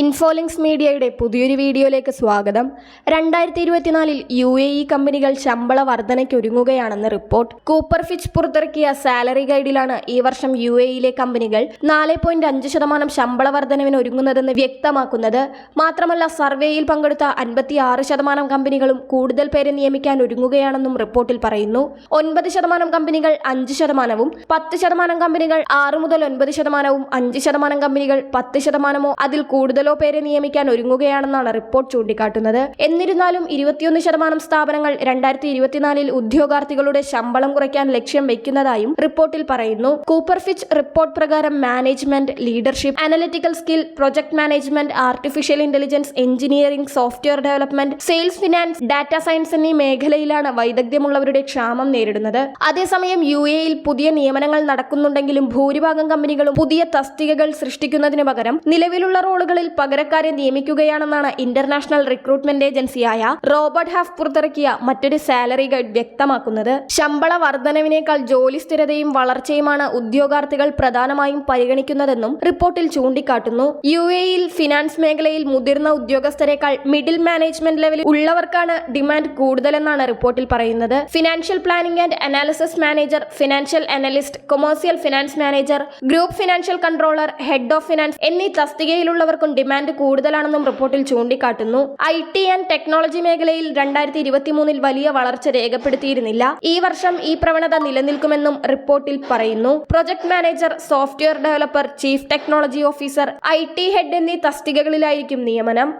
ഇൻഫോലിങ്സ് മീഡിയയുടെ പുതിയൊരു വീഡിയോയിലേക്ക് സ്വാഗതം. രണ്ടായിരത്തി ഇരുപത്തിനാലിൽ യു എ ഇ കമ്പനികൾ ശമ്പള വർധനയ്ക്ക് ഒരുങ്ങുകയാണെന്ന് റിപ്പോർട്ട്. കൂപ്പർ ഫിച്ച് പുറത്തിറക്കിയ സാലറി ഗൈഡിലാണ് ഈ വർഷം യു എ ഇയിലെ കമ്പനികൾ നാല് പോയിന്റ് അഞ്ച് ശതമാനം ശമ്പള വർധനവിന് ഒരുങ്ങുന്നതെന്ന് വ്യക്തമാക്കുന്നത്. മാത്രമല്ല സർവേയിൽ പങ്കെടുത്ത അൻപത്തി ആറ് ശതമാനം കമ്പനികളും കൂടുതൽ പേരെ നിയമിക്കാൻ ഒരുങ്ങുകയാണെന്നും റിപ്പോർട്ടിൽ പറയുന്നു. ഒൻപത് ശതമാനം കമ്പനികൾ അഞ്ച് ശതമാനവും പത്ത് ശതമാനം കമ്പനികൾ ആറ് മുതൽ ഒൻപത് ശതമാനവും അഞ്ച് ശതമാനം കമ്പനികൾ പത്ത് ശതമാനമോ അതിൽ കൂടുതലോ പേരെ നിയമിക്കാൻ ഒരുങ്ങുകയാണെന്നാണ് റിപ്പോർട്ട് ചൂണ്ടിക്കാട്ടുന്നത്. എന്നിരുന്നാലും ഇരുപത്തിയൊന്ന് ശതമാനം സ്ഥാപനങ്ങൾ രണ്ടായിരത്തി ഇരുപത്തിനാലിൽ ഉദ്യോഗാർത്ഥികളുടെ ശമ്പളം കുറയ്ക്കാൻ ലക്ഷ്യം വെക്കുന്നതായും റിപ്പോർട്ടിൽ പറയുന്നു. കൂപ്പർ ഫിച്ച് റിപ്പോർട്ട് പ്രകാരം management leadership analytical skill project management artificial intelligence engineering software development sales finance data science എന്നീ മേഖലയിലാണ് വൈദഗ്ധ്യമുള്ളവരുടെ ക്ഷാമം നേരിടുന്നത്. അതേസമയം യു എയിൽ പുതിയ നിയമനങ്ങൾ നടക്കുന്നുണ്ടെങ്കിലും ഭൂരിഭാഗം കമ്പനികളും പുതിയ തസ്തികകൾ സൃഷ്ടിക്കുന്നതിന് പകരം നിലവിലുള്ള റോളുകളിൽ പകരക്കാരെ നിയമിക്കുകയാണെന്നാണ് ഇന്റർനാഷണൽ റിക്രൂട്ട്മെന്റ് ഏജൻസിയായ റോബർട്ട് ഹാഫ് പുറത്തിറക്കിയ മറ്റൊരു സാലറി ഗൈഡ് വ്യക്തമാക്കുന്നത്. ശമ്പള വർധനവിനേക്കാൾ ജോലി സ്ഥിരതയും വളർച്ചയുമാണ് ഉദ്യോഗാർത്ഥികൾ പ്രധാനമായും പരിഗണിക്കുന്നതെന്നും റിപ്പോർട്ടിൽ ചൂണ്ടിക്കാട്ടുന്നു. യു എയിൽ ഫിനാൻസ് മേഖലയിൽ മുതിർന്ന ഉദ്യോഗസ്ഥരെക്കാൾ മിഡിൽ മാനേജ്മെന്റ് ലെവലിൽ ഉള്ളവർക്കാണ് ഡിമാൻഡ് കൂടുതലെന്നാണ് റിപ്പോർട്ടിൽ പറയുന്നത്. Financial planning and analysis manager financial analyst commercial finance manager group financial controller head of finance എന്നീ തസ്തികയിലുള്ളവർക്കും ഡിമാൻഡ് കൂടുതലാണെന്നും റിപ്പോർട്ടിൽ ചൂണ്ടിക്കാട്ടുന്നു. ഐ ടി ആൻഡ് ടെക്നോളജി മേഖലയിൽ രണ്ടായിരത്തി ഇരുപത്തിമൂന്നിൽ വലിയ വളർച്ച രേഖപ്പെടുത്തിയിരുന്നില്ല. ഈ വർഷം ഈ പ്രവണത നിലനിൽക്കുമെന്നും റിപ്പോർട്ടിൽ പറയുന്നു. Project manager software developer chief technology officer I head എന്നീ തസ്തികകളിലായിരിക്കും നിയമനം.